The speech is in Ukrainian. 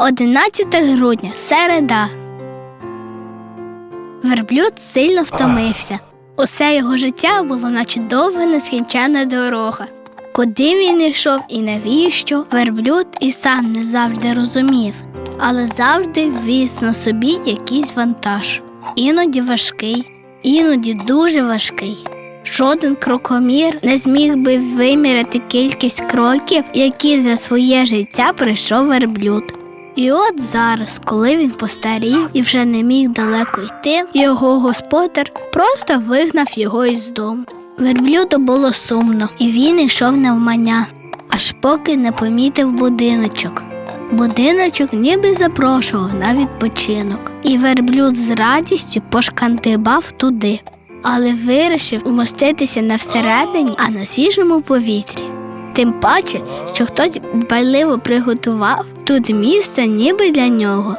11 грудня, середа. Верблюд сильно втомився. Усе його життя було наче довга нескінченна дорога. Куди він йшов і навіщо, верблюд і сам не завжди розумів, але завжди віз на собі якийсь вантаж. Іноді важкий, іноді дуже важкий. Жоден крокомір не зміг би виміряти кількість кроків, які за своє життя пройшов верблюд. І от зараз, коли він постарів і вже не міг далеко йти, його господар просто вигнав його із дому. Верблюду було сумно, і він йшов навмання, аж поки не помітив будиночок. Будиночок ніби запрошував на відпочинок, і верблюд з радістю пошкандибав туди, але вирішив умоститися не всередині, а на свіжому повітрі. Тим паче, що хтось дбайливо приготував тут місце ніби для нього.